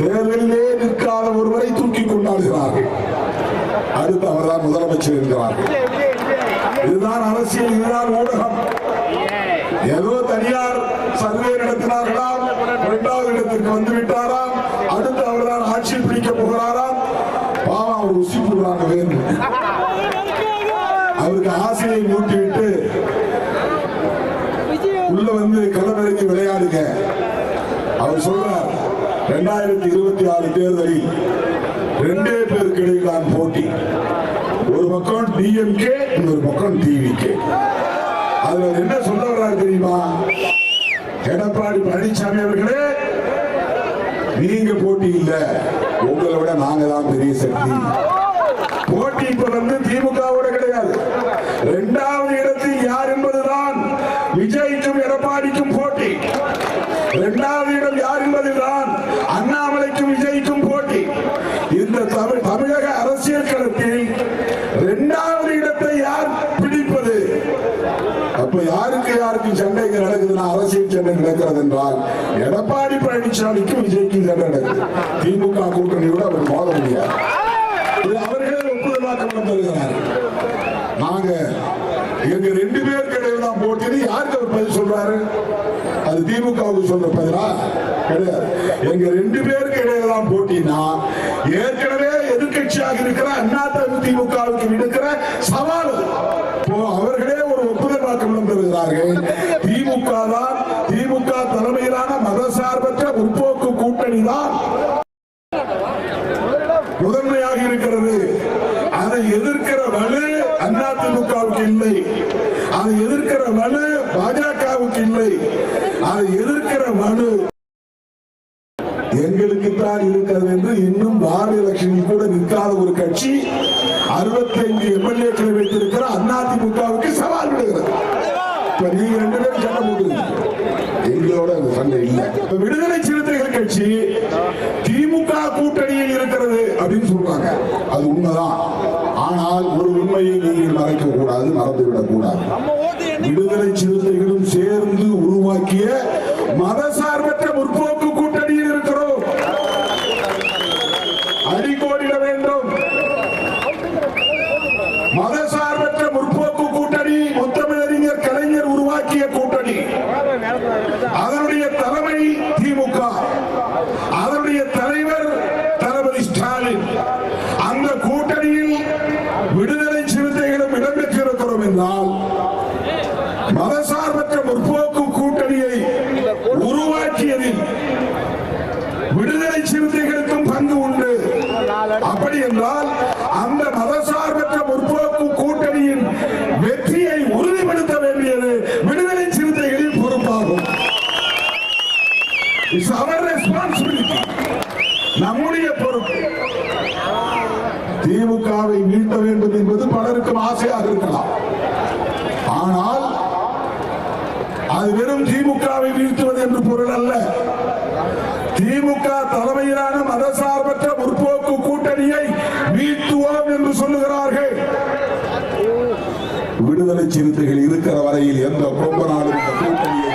தேர்தலிலே நிற்காத ஒருவரை தூக்கி கொண்டாடுகிறார்கள் அடுத்து அவர்தான் முதலமைச்சர் என்கிறார்கள் இதுதான் அரசியல் இதுதான் ஊடகம். ஏதோ தனியார் சர்வே நடத்தினார்களாம் இரண்டாவது இடத்திற்கு வந்து விட்டாராம் அடுத்து அவர்தான் ஆட்சி பிடிக்க போகிறாராம். பாவம் அவர் உசி போடுறாங்க வேணும் அவருக்கு ஆசையை மூட்டிவிட்டு உள்ள வந்து களமிறங்கி விளையாடுங்க. அவர் சொல்ற இரண்டாயிரத்தி இருபத்தி ஆறு தேர்தலில் ரெண்டே பேருக்கு இடையில் தான் போட்டி. ஒரு பக்கம் டிஎம்கே இன்னொரு பக்கம் டிவிகே அதுல என்ன சொல்ல வர்றாரு தெரியுமா? எடப்பாடி பழனிசாமி அவர்களே நீங்க போட்டி இல்ல. உங்களை விட நாங்க தான் பெரிய சக்தி. போட்டி இப்ப வந்து திமுகவோட கிடையாது. இரண்டாவது இடத்தில் யார் என்பதுதான் விஜய்க்கும் எடப்பாடிக்கும் போட்டி. இரண்டாவது இடம் யார் என்பதுதான் அண்ணாமலைக்கும் விஜய்க்கும் போட்டி. இந்த தமிழ் தமிழக அரசியல் களத்தில் இரண்டாவது இடத்தை யார் பிடிப்பது? அப்ப யாருக்கு யாருக்கும் சண்டைகள் நடக்குதுன்னா அரசியல் சண்டை நடக்கிறது என்றால் எடப்பாடி பழனிசாமிக்கும் விஜய்க்கும் சண்டை நடக்குது. திமுக கூட்டணியோட அவர் மோத முடியாது. இது அவர்களே ஒப்புதலாக்கம் தருகிறார் நாங்க எங்க ரெண்டு பேருக்கு இடையில தான் போட்டி யாருக்கு அவர் பதில் சொல்றாரு? அது திமுகவுக்கு சொல்ற பதிலா? எங்க ரெண்டு பேருக்கு இடையெல்லாம் போட்டினா ஏற்கனவே எதிர்கட்சியாக இருக்கிற அண்ணா திமுகவுக்கு விடுக்கிற சவால். அவர்களே ஒரு ஒப்புதல் வாக்கம் தருகிறார்கள். திமுக தான் திமுக தலைமையிலான மதசார்பற்ற முற்போக்கு கூட்டணி தான் முதன்மையாக இருக்கிறது. அதை எதிர்க்கிற வலு அதிமுகவுக்கு இல்லை. அதை எதிர்க்கிற வலு பாஜகவுக்கு இல்லை. அதை எதிர்க்கிற வலு எங்களுக்குத்தான் இருக்கிறது என்று இன்னும் வார்டு எலெக்ஷனில் கூட நிற்காத ஒரு கட்சி 65 எம்எல்ஏக்களை வைத்திருக்கிற அதிமுகவுக்கு சவால் விடுகிறது. இப்ப நீங்க ரெண்டு பேரும் சண்டை போட்டுருங்க எங்களோட அந்த சண்டை இல்லை. இப்ப விடுதலை சிறுத்தைகள் கட்சி திமுக கூட்டணியில் இருக்கிறது அப்படின்னு சொல்றாங்க. அது உண்மைதான். ஆனால் ஒரு உண்மையை நீங்கள் மறைக்க கூடாது மறந்துவிடக் கூடாது விடுதலை சிறுத்தைகளும் சேர்ந்து உருவாக்கிய மதசார்பற்ற முற்போக்கு கூட்டணியில் இருக்கிறோம் அடிக்கோடிட வேண்டும் மதசார்பற்ற முற்போக்கு கூட்டணி முத்தமிழறிஞர் கலைஞர் உருவாக்கிய கூட்டணி அதனுடைய தலைமை திமுக அதனுடைய தலைவர் தளபதி ஸ்டாலின் அந்த கூட்டணியில் விடுதலை சிறுத்தைகளும் இடம்பெற்றிருக்கிறோம் என்றால் மதசார்பற்ற முற்போக்கு கூட்டணியை உருவாக்கியதில் விடுதலை சிறுத்தைகளுக்கும் பங்கு உண்டு. அப்படி என்றால் அந்த மதசார்பற்ற முற்போக்கு கூட்டணியின் வெற்றியை உறுதிப்படுத்த வேண்டியது விடுதலை சிறுத்தைகளின் பொறுப்பாகும். நம்முடைய பொறுப்பு. திமுகவை வீழ்த்த வேண்டும் என்பது பலருக்கும் ஆசையாக இருக்கலாம் ஆனால் அது வெறும் திமுகவை வீழ்த்துவது என்று பொருள் அல்ல. திமுக தலைமையிலான மதசார்பற்ற முற்போக்கு கூட்டணியை வீழ்த்துவோம் என்று சொல்லுகிறார்கள். விடுதலை சிறுத்தைகள் இருக்கிற வரையில் எந்த கொம்ப நாடும் கூட்டணியை